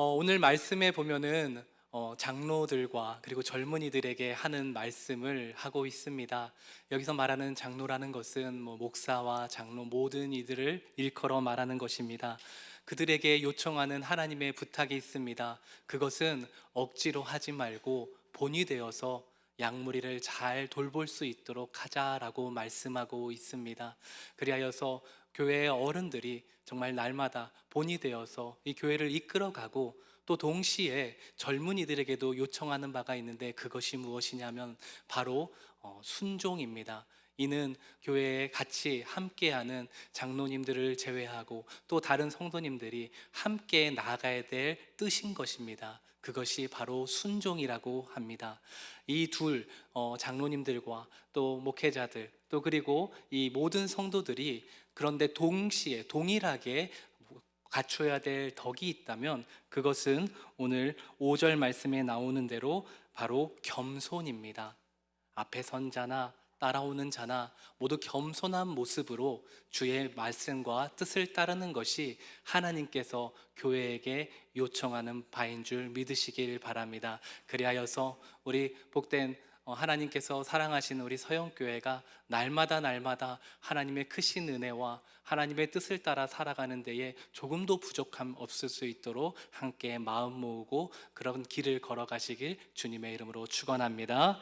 어, 오늘 말씀에 보면은 어, 장로들과 그리고 젊은이들에게 하는 말씀을 하고 있습니다. 여기서 말하는 장로라는 것은 뭐 목사와 장로 모든 이들을 일컬어 말하는 것입니다. 그들에게 요청하는 하나님의 부탁이 있습니다. 그것은 억지로 하지 말고 본이 되어서 양무리를 잘 돌볼 수 있도록 하자라고 말씀하고 있습니다. 그리하여서 교회의 어른들이 정말 날마다 본이 되어서 이 교회를 이끌어가고 또 동시에 젊은이들에게도 요청하는 바가 있는데 그것이 무엇이냐면 바로 어, 순종입니다. 이는 교회에 같이 함께하는 장로님들을 제외하고 또 다른 성도님들이 함께 나아가야 될 뜻인 것입니다. 그것이 바로 순종이라고 합니다. 이둘 어, 장로님들과 또 목회자들 또 그리고 이 모든 성도들이 그런데 동시에 동일하게 갖춰야 될 덕이 있다면 그것은 오늘 5절 말씀에 나오는 대로 바로 겸손입니다. 앞에 선 자나 따라오는 자나 모두 겸손한 모습으로 주의 말씀과 뜻을 따르는 것이 하나님께서 교회에게 요청하는 바인 줄 믿으시길 바랍니다. 그리하여서 우리 복된 어, 하나님께서 사랑하시는 우리 서영교회가 날마다 날마다 하나님의 크신 은혜와 하나님의 뜻을 따라 살아가는 데에 조금도 부족함 없을 수 있도록 함께 마음 모으고 그런 길을 걸어가시길 주님의 이름으로 축원합니다.